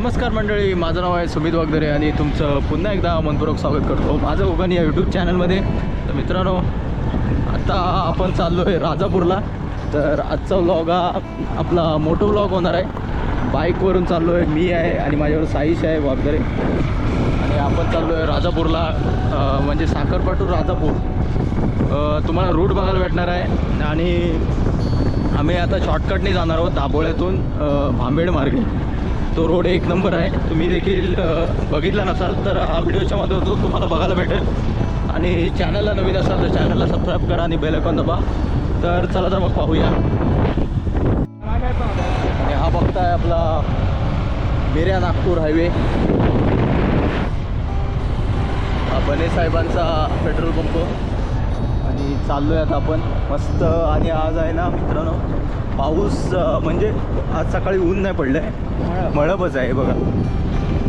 नमस्कार मंडळी माझं नाव आहे सुमित वागदरे आणि तुमचं पुन्हा एकदा मनपूर्वक स्वागत करतो माझं उगानी या यूट्यूब चॅनलमध्ये तर मित्रांनो आता आपण चाललो आहे राजापूरला. तर आजचा व्लॉग हा आपला मोठो व्लॉग होणार आहे. बाईकवरून चाललो आहे मी आहे आणि माझ्यावर साईश आहे वागदरे. आणि आपण चाललो आहे राजापूरला म्हणजे साखरपाटू राजापूर. तुम्हाला रूट बघायला भेटणार आहे. आणि आम्ही आता शॉर्टकटने जाणार आहोत दाभोळ्यातून भांबेड मार्गे. तो रोड एक नंबर आहे. तुम्ही देखील बघितला नसाल तर हा व्हिडिओच्या माध्यमातून तुम्हाला बघायला भेटेल. आणि चॅनलला नवीन असाल तर चॅनलला सबस्क्राईब करा आणि बेलकॉन दबा. तर चला तर मग पाहूया. आणि हा बघताय आपला मिऱ्या नागपूर हायवे हा बने साहेबांचा पेट्रोल पंप आणि चाललो आहे आता आपण. मस्त आणि आज आहे ना मित्रांनो पाऊस म्हणजे आज सकाळी ऊन नाही पडलं आहे मळबच आहे बघा.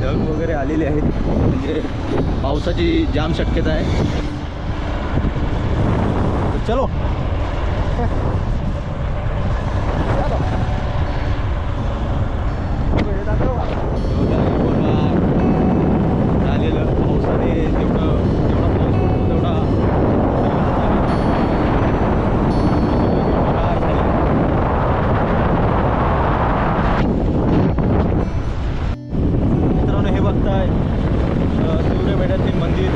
ढग वगैरे आलेले आहेत. म्हणजे पावसाची जाम शक्यता आहे. चलो झालेलं पावसाने जेवढं जेवढा पाऊस पडतो तेवढा मित्रांनो हे बघताय अ, तिवरे मेढ्यातील मंदिर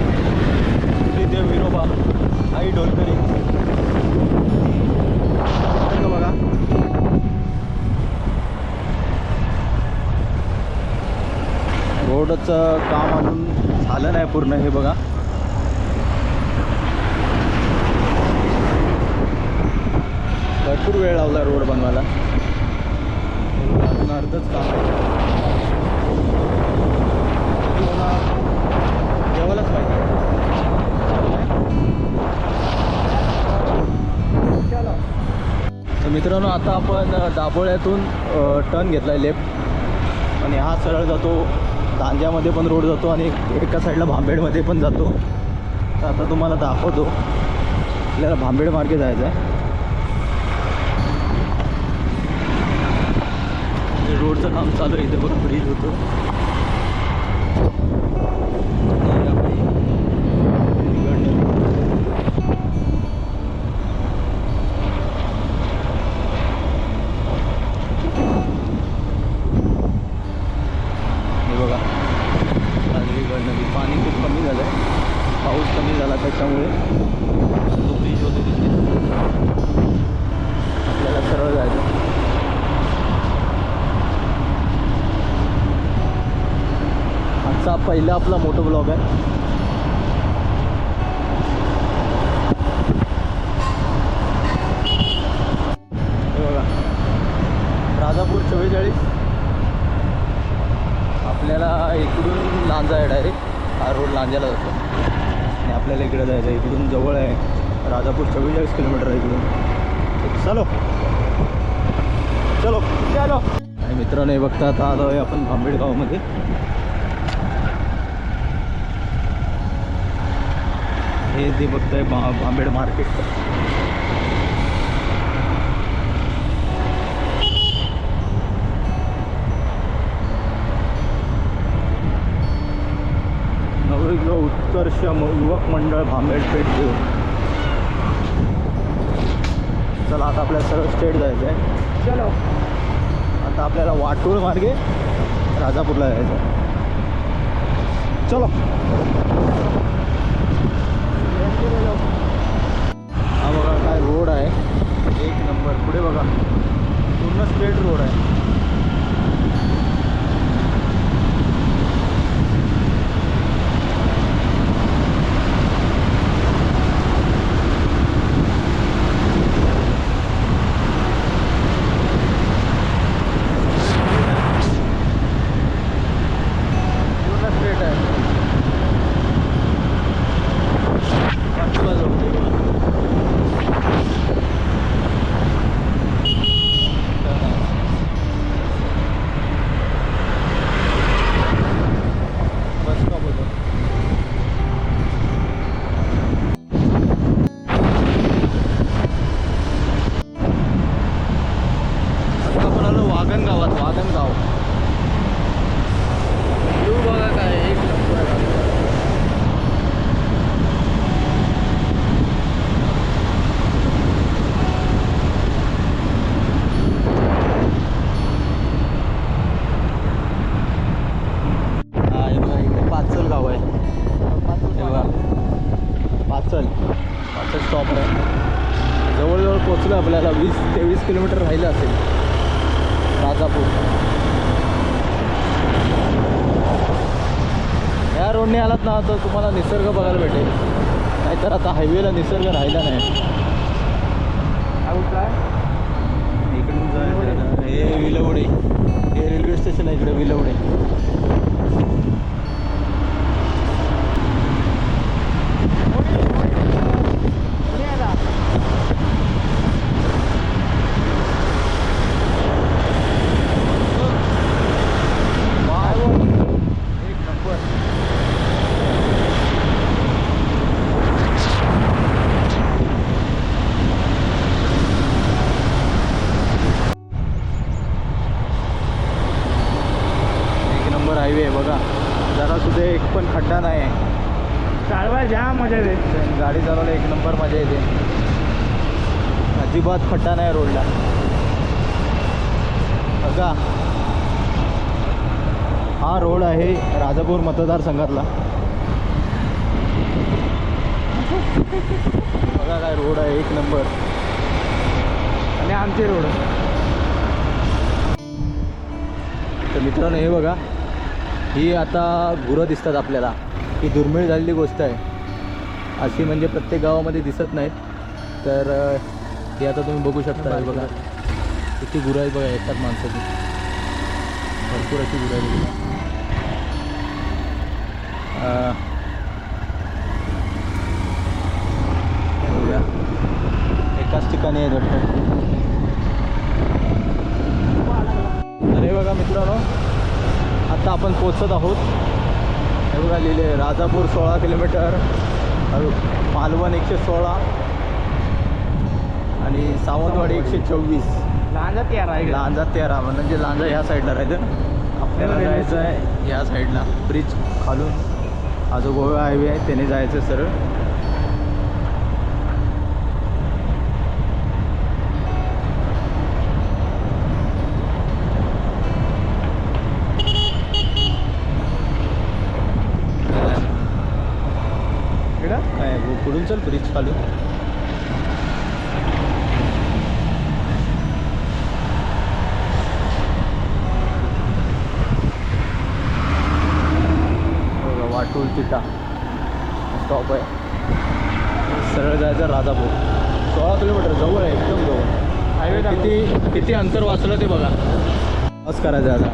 श्रीदेव विरोबा आई ढोलकरी इकडं बघा रोडचं काम अजून झालं नाही पूर्ण हे बघा. भरपूर वेळ लावला रोड बनवायला. अजून अर्धच काम आहे. जेवायलाच पाहिजे. तर मित्रांनो आता आपण दाबोळ्यातून टर्न घेतला आहे लेफ्ट. आणि हा सरळ जातो तांज्यामध्ये पण रोड जातो आणि एका साईडला भांबेडमध्ये पण जातो. तर आता तुम्हाला दाखवतो. आपल्याला भांबेड मार्गे जायचं आहे रोडचं काम चालू आहे इथे बघा ब्रिज होतो आणि आपली तिकडनं हे बघा पालवीगड नदी पाणी खूप कमी झालं आहे पाऊस कमी झाला त्याच्यामुळे तो ब्रिज होतो तिथे आपल्याला सरळ जायचं आजचा पहिला आपला मोठा ब्लॉग आहे. बघा. राजापूर चव्वेचाळीस. आपल्याला इकडून लांजा आहे डायरेक्ट हा रोड लांजाला जातो. आणि आपल्याला इकडे जायचं आहे. इकडून जवळ आहे. राजापूर चव्वेचाळीस किलोमीटर आहे इकडून. चलो चलो. चलो. आणि मित्रांनो हे बघता आता आलो आहे आपण भांबेडगावमध्ये. हे जे बघताय बा भांबेड मार्केट. उत्कर्ष युवक मंडळ भांबेड पेठ देऊ चला आता आपल्याला सरळ स्टेट जायचं आहे चलो. आता आपल्याला वाटोळ मार्गे राजापूरला जायचं आहे चलो हा बघा काय रोड आहे एक नंबर पुढे बघा पूर्ण स्ट्रेट रोड आहे पूर्ण स्ट्रेट आहे बाजूला जाऊ दे बघा. रोडने आलात ना तर तुम्हाला निसर्ग बघायला भेटेल. नाहीतर आता हायवेला निसर्ग राहिला नाही. इकडून हे विलवडे. हे रेल्वे स्टेशन आहे इकडे विलवडे. Okay नंबर एक नंबर हायवे आहे बघा जरा सुद्धा एक पण खड्डा नाही आहे चालवा जाम मजा येते गाडी चालवला एक नंबर मजा येते अजिबात खड्डा नाही रोडला. बघा. हा रोड आहे राजापूर मतदारसंघातला. बघा काय रोड आहे एक नंबर. आणि आमचे रोड. तर मित्रांनो हे बघा. ही आता गुरं दिसतात आपल्याला. ही दुर्मिळ झालेली गोष्ट आहे. अशी म्हणजे प्रत्येक गावामध्ये दिसत नाहीत. तर ते आता तुम्ही बघू शकता बघा. किती गुरं आहेत बघा येतात माणसाची. भरपूर अशी गुरं आहेत बघा. एकाच ठिकाणी आहेत वाटतं अरे बघा मित्रांनो आता आपण पोचत आहोत. हे बघा लिहिले राजापूर सोळा किलोमीटर मालवण एकशे सोळा. आणि सावंतवाडी एकशे चोवीस. लहान तेरा आहे. लांजा तेरा म्हणजे लांजा ह्या साईडला राहायचं आपल्याला जायचं आहे ह्या साईडला ब्रिज खालून. हा जो गोवा हायवे आहे त्याने जायचं सरळ. काय पुढून चल ब्रिज खालून. तिटा स्टॉप आहे. सरळ जायचं राजापूर. सोळा किलोमीटर जवळ आहे एकदम जवळ. हायवे किती किती अंतर वाचलं ते बघा. क्रॉस करायचं आता.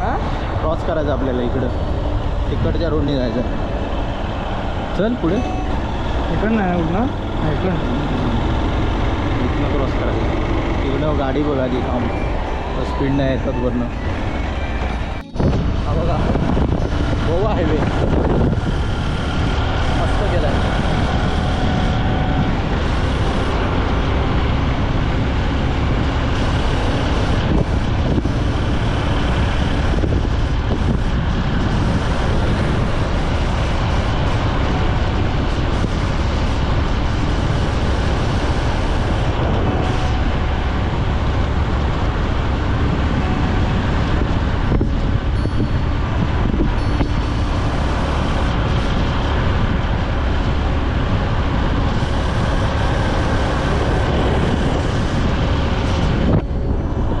हा? क्रॉस करायचं आपल्याला इकडं. तिकडच्या रोडने जायचं. चल पुढे. इकडं नाही उठणार इकडं. इथनं क्रॉस करायचं. इकडं गाडी बघा ती थांब. स्पीड नाही येतात वरनं. गोवा हायवे मस्त गेला आहे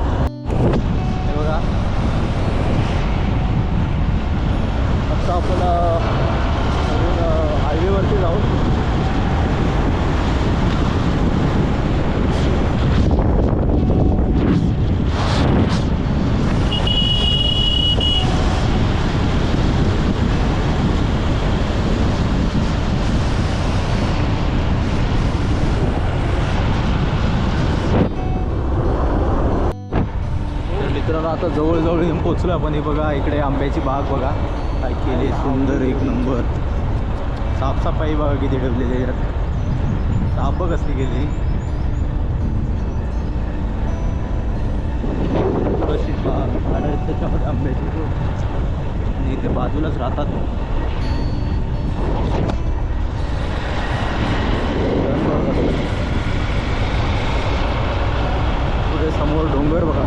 हे बघा आता आपण हायवेवरती जाऊ तर मित्रांनो आता जवळजवळ येऊन पोचलो आपण. हे बघा इकडे आंब्याची बाग बघा. काय केली सुंदर एक नंबर. साफसफाई बघा किती ठेवलेली आहे. साफ कसली केली कशी बाग. झाडं त्याच्यामध्ये आंब्याची? आणि इथे बाजूलाच राहतात. पुढे समोर डोंगर बघा.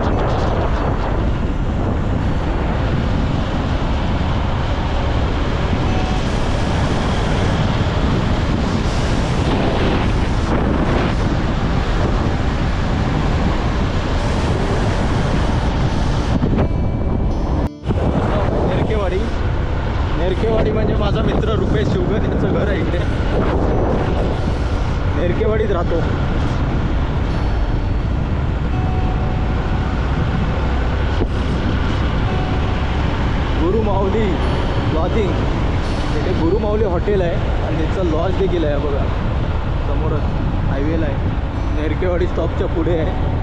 नेरकेवाडी स्टॉपच्या पुढे आहे.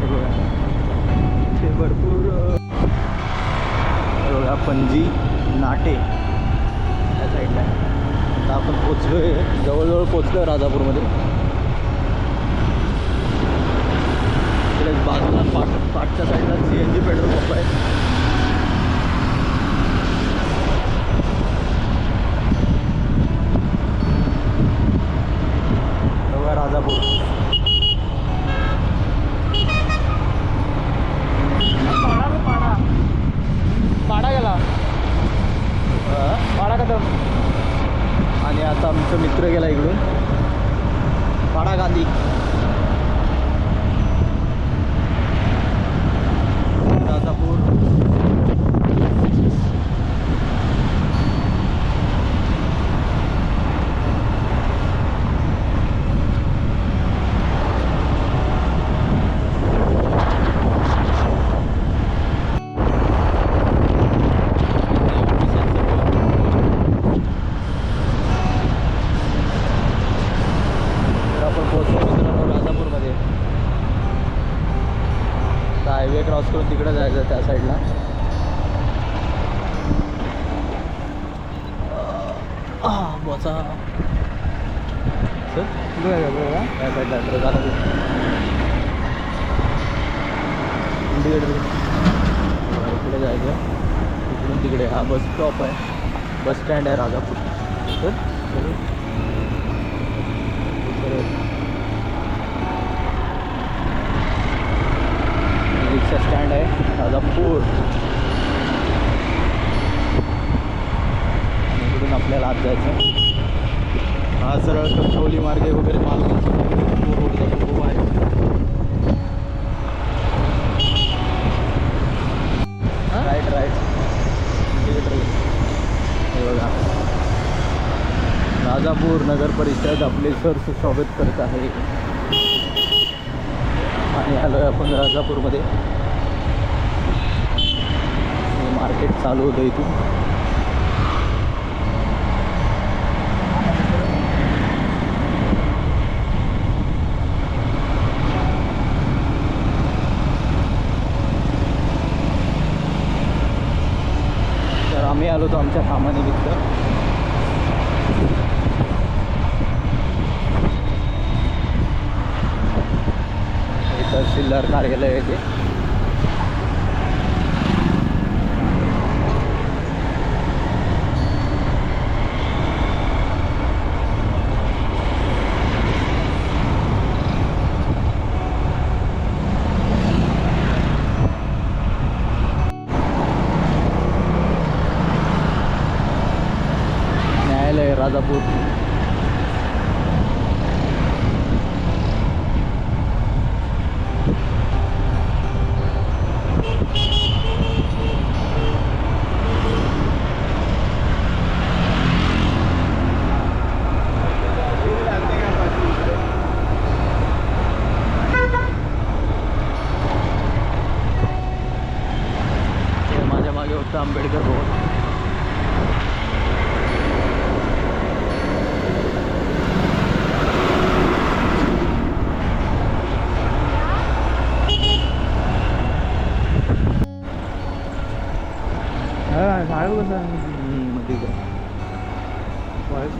ते इथे भरपूर बघा पणजी नाटे या साईडला आता आपण पोचलो आहे जवळजवळ पोचलो आहे राजापूरमध्ये बाजूला पाट पाटच्या साईडला C N G petrol pump आहे हे बघा राजापूर पाडा रे पाडा पाडा गेला अ, पाडा कदम आणि आता आमचा मित्र गेला इकडून. पाडा गांधी राजापूर तर आपण पोहोचलो मित्रांनो राजापूरमध्ये आता हायवे क्रॉस करून तिकडे जायचं त्या साईडला बोचा. चल, बघा बघा साईडला तर झाला इकडे जायचं. इकडून तिकडे. हा बस स्टॉप आहे. बस स्टँड आहे राजापूर. चल, चल. परत रिक्षा स्टँड आहे. राजापूर इकडून आपल्याला आत जायचं हा सरळ कणकवली मार्गे वगैरे माल खूप आहे. राईट राईट हे बघा. राजापूर नगर परिषद आपले सर स्वागत करत आहे. आणि आलो आपण राजापूरमध्ये. मार्केट चालू होतं इथून. तर आम्ही आलो होतो आमच्या कामानिमित्त हे तहसीलदार कार्यालय आहे ते न्यायालय राजापूर हे माझ्या मागे होतं आंबेडकर भवन हा झाड कसं हम्म, ठीक आहे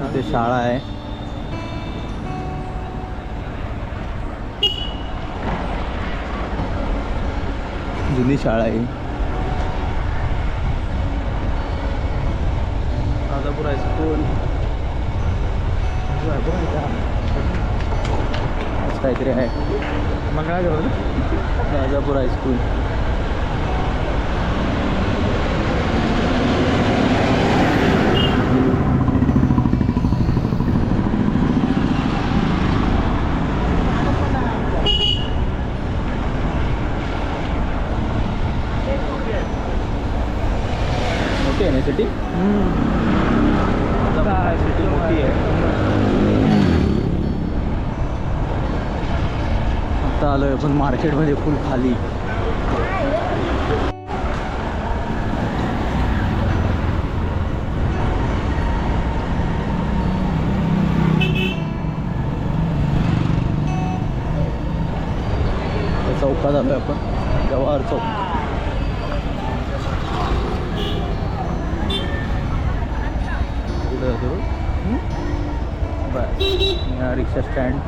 इथे शाळा आहे जुनी शाळा आहे. राजापूर हायस्कूल असं काहीतरी आहे. Mangalagaur. Rajapur high school okay city city मोठी आहे आता आलोय पण मार्केटमध्ये फुल खाली. त्या चौकात आलोय आपण. जवाहर चौक. Rickshaw stand.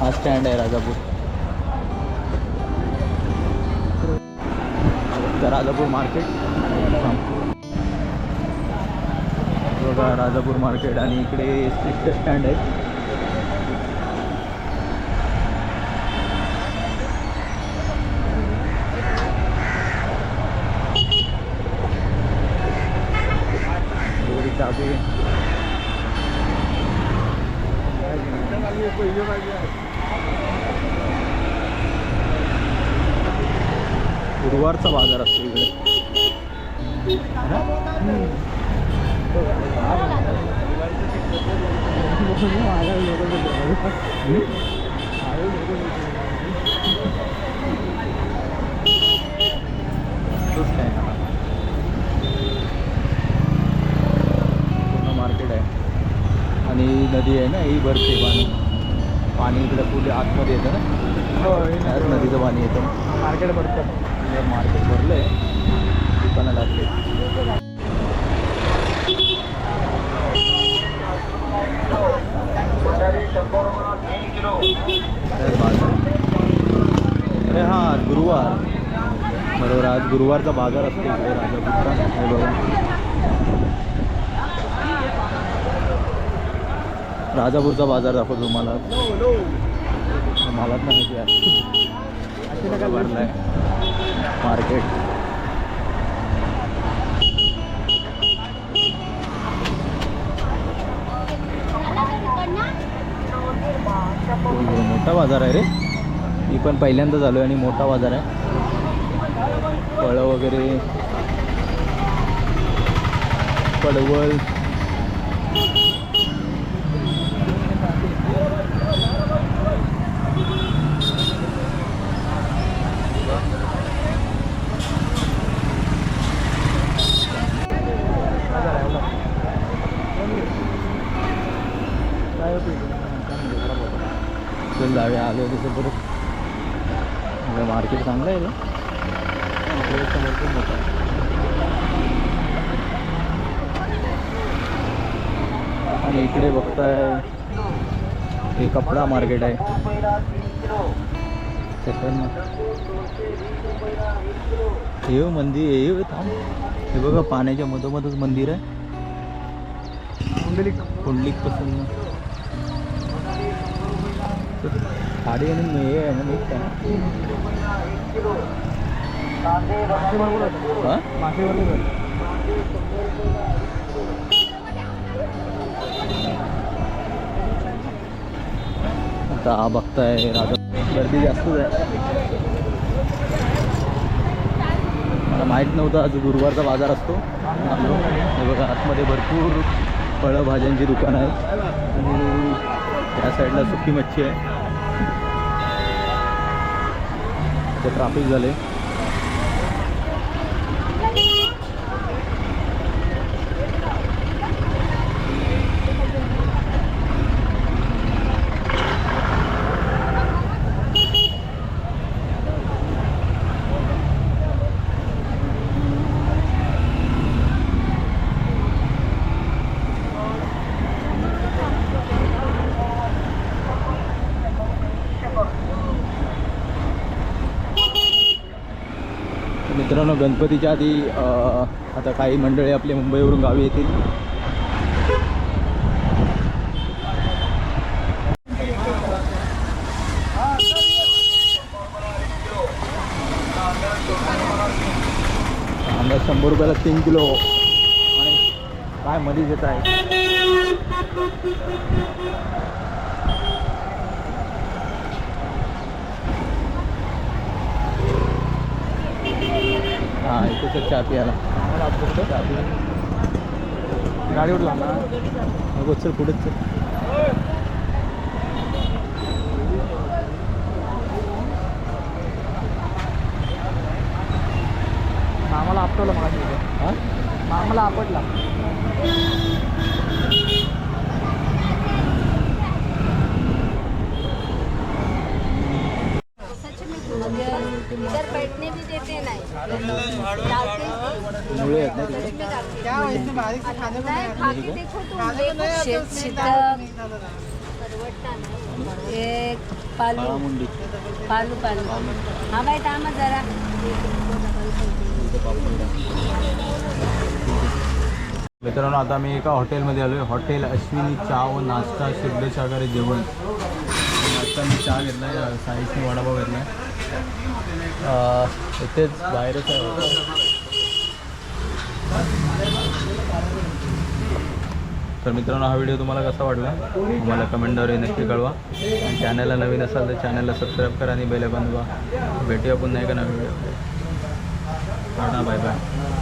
हा स्टँड आहे राजापूर. मार्केट बघा राजापूर मार्केट आणि इकडे स्ट्रीट स्टँड आहे गुरुवारचा बाजार असतो इकडे तोच काय ना पूर्ण मार्केट आहे आणि नदी आहे ना ही भरते पाणी. पाणी इकडे फुले आतमध्ये येतं ना. त्याच नदीचं पाणी येतं. मार्केट पडतं मार्केट भरलं आहे दुकानं लागले अरे हा गुरुवार. बरोबर आज गुरुवारचा बाजार असतो इकडे हे बघा. राजापूरचा बाजार दाखवतो तुम्हाला. मलाच नाही माहिती आहे. मार्केट. मोठा बाजार आहे रे. मी पण पहिल्यांदा झालो आणि मोठा बाजार आहे. फळं वगैरे. पडवळ. चल जाऊया आलो तिथे आपलं मार्केट चांगलं आहे आहे. आणि इकडे बघताय हे कपडा मार्केट आहे. हे मंदिर हे थांब. हे बघा पाण्याच्या मधोमधच मंदिर आहे. कुंडलिक कुंडलिकपासून साडी आणि हे आहे ना मिक्स आहे आता हा बघताय राजा गर्दी जास्तच आहे मला माहीत नव्हतं आज गुरुवारचा बाजार असतो हे बघा आतमध्ये भरपूर फळं भाज्यांची दुकानं आहेत आणि त्या साईडला सुकी मच्छी आहे. ते ट्राफिक झाले तर मित्रांनो गणपतीच्या आधी आता काही मंडळी आपले मुंबईवरून गावी येतील. कांदा शंभर रुपयाला तीन किलो. आणि काय मध्येच येत आहे. इथेच चहा प्यायला गाडीवर नको चल पुढेच चल. मामाला आपटवलं हां? मामाला आपटला. एक पालू. काळामुंडी पालू पालू. हा बाई थांबा जरा. मित्रांनो आता मी एका हॉटेलमध्ये आलो आहे हॉटेल अश्विनी चहा व नाश्ता शुद्ध शाकाहारी जेवण. आता मी चहा घेतला आहे साईशनी वडापाव घेतला आहे इथेच बाहेरच आहे. तर मित्रांनो हा व्हिडिओ तुम्हाला कसा वाटला? तुम्हाला कमेंटद्वारे नक्की कळवा. आणि चॅनलला नवीन असाल तर चॅनलला सबस्क्राईब करा आणि बेल बनवा भेटूया पुन्हा एका नवीन व्हिडिओ बाय बाय